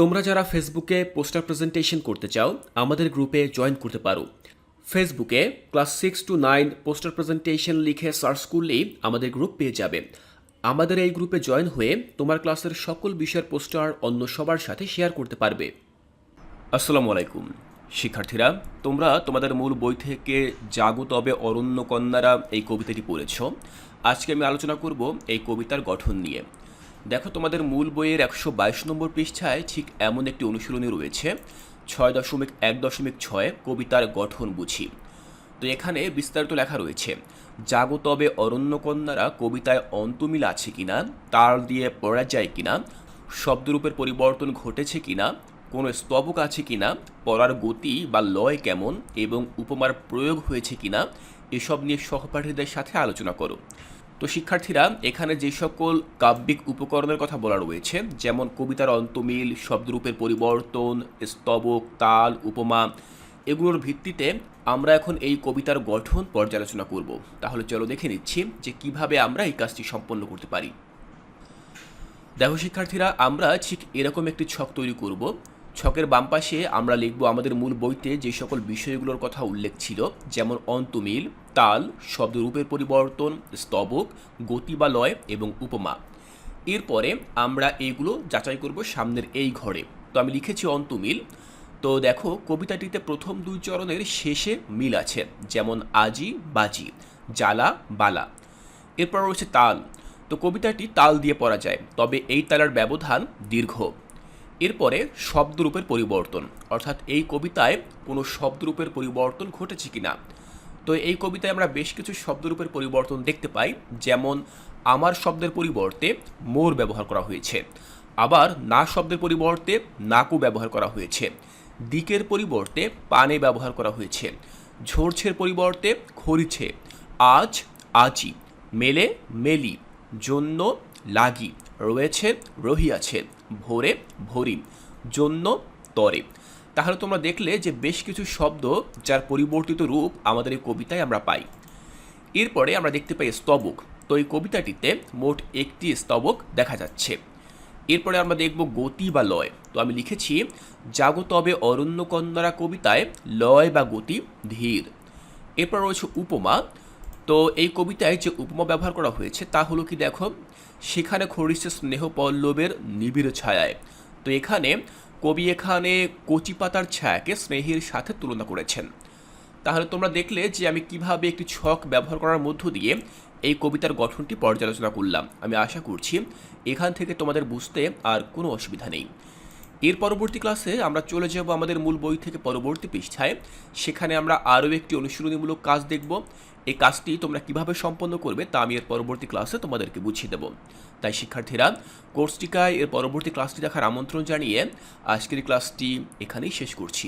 তোমরা যারা ফেসবুকে পোস্টার প্রেজেন্টেশন করতে চাও, আমাদের গ্রুপে জয়েন করতে পারো। ফেসবুকে class six two nine poster presentation লিখে সার্চ করলেই আমাদের গ্রুপ পেয়ে যাবে। আমাদের এই গ্রুপে জয়েন হয়ে তোমার ক্লাসের সকল বিষয়ের পোস্টার অন্য সবার সাথে শেয়ার করতে পারবে। আসসালামু আলাইকুম। শিক্ষার্থীরা, তোমরা তোমাদের মূল বই থেকে জাগো তবে অরণ্য কন্যারা এই কবিতাটি পড়েছ। আজকে আমি আলোচনা করব এই কবিতার গঠন নিয়ে। দেখো তোমাদের মূল বইয়ের একশো বাইশ নম্বর পৃষ্ঠায় ঠিক এমন একটি অনুশীলনী রয়েছে, ছয় দশমিক এক দশমিক ছয়, কবিতার গঠন বুঝি। তো এখানে বিস্তারিত লেখা রয়েছে, জাগো তবে অরণ্যকন্যারা কবিতায় অন্তমিল আছে কিনা, তাল দিয়ে পড়া যায় কিনা, শব্দরূপের পরিবর্তন ঘটেছে কিনা, কোনো স্তবক আছে কিনা, পড়ার গতি বা লয় কেমন এবং উপমার প্রয়োগ হয়েছে কিনা, এসব নিয়ে সহপাঠীদের সাথে আলোচনা করো। তো শিক্ষার্থীরা, এখানে যে সকল কাব্যিক উপকরণের কথা বলা রয়েছে, যেমন কবিতার অন্তমিল, শব্দরূপের পরিবর্তন, স্তবক, তাল, উপমা, এগুলোর ভিত্তিতে আমরা এখন এই কবিতার গঠন পর্যালোচনা করব। তাহলে চলো দেখে নিচ্ছি যে কীভাবে আমরা এই কাজটি সম্পন্ন করতে পারি। দেখো শিক্ষার্থীরা, আমরা ঠিক এরকম একটি ছক তৈরি করব। ছকের বাম পাশে আমরা লিখব আমাদের মূল বইতে যে সকল বিষয়গুলোর কথা উল্লেখ ছিল, যেমন অন্তমিল তাল, শব্দরূপের পরিবর্তন, স্তবক গতি বা লয় এবং উপমা। এরপরে আমরা এইগুলো যাচাই করব সামনের এই ঘরে। তো আমি লিখেছি অন্তমিল তো দেখো, কবিতাটিতে প্রথম দুই চরণের শেষে মিল আছে, যেমন আজি, বাজি, জ্বালা, বালা। এরপর রয়েছে তাল। তো কবিতাটি তাল দিয়ে পড়া যায়, তবে এই তালার ব্যবধান দীর্ঘ। এরপরে শব্দরূপের পরিবর্তন, অর্থাৎ এই কবিতায় কোনো শব্দরূপের পরিবর্তন ঘটেছে কিনা। তো এই কবিতায় আমরা বেশ কিছু শব্দরূপের পরিবর্তন দেখতে পাই, যেমন, আমার শব্দের পরিবর্তে মোর ব্যবহার করা হয়েছে। আবার, না শব্দের পরিবর্তে নাকু ব্যবহার করা হয়েছে। দিকের পরিবর্তে পানে ব্যবহার করা হয়েছে। ঝরছের পরিবর্তে খরিছে। আজ আজি। মেলে মেলি। জন্য লাগি। রয়েছে রহিয়াছে। ভোরে ভরি। জন্য তরে। তাহলে তোমরা দেখলে যে বেশ কিছু শব্দ যার পরিবর্তিত রূপ আমাদের এই কবিতায় আমরা পাই। এরপরে আমরা দেখতে পাই স্তবক। তো এই কবিতাটিতে মোট একটি স্তবক দেখা যাচ্ছে। এরপরে আমরা দেখব গতি বা লয়। তো আমি লিখেছি, জাগো তবে অরণ্য কন্যারা কবিতায় লয় বা গতি ধীর। এরপর রয়েছে উপমা। তো এই কবিতায় যে উপমা ব্যবহার করা হয়েছে তা হলো কি দেখো? সেখানে খরিছে স্নেহ পল্লবের নিবিড় ছায়ায়। তো এখানে কবি এখানে কচি পাতার ছায়াকে স্নেহের সাথে তুলনা করেছেন। তাহলে তোমরা দেখলে যে আমি কীভাবে একটি ছক ব্যবহার করার মধ্য দিয়ে এই কবিতার গঠনটি পর্যালোচনা করলাম। আমি আশা করছি এখান থেকে তোমাদের বুঝতে আর কোনো অসুবিধা নেই। এর পরবর্তী ক্লাসে আমরা চলে যাব আমাদের মূল বই থেকে পরবর্তী পৃষ্ঠায়। সেখানে আমরা আরও একটি অনুশীলনীমূলক কাজ দেখব। এই কাজটি তোমরা কীভাবে সম্পন্ন করবে তা আমি এর পরবর্তী ক্লাসে তোমাদেরকে বুঝিয়ে দেব। তাই শিক্ষার্থীরা কোর্সটিকায় এর পরবর্তী ক্লাসটি দেখার আমন্ত্রণ জানিয়ে আজকের ক্লাসটি এখানেই শেষ করছি।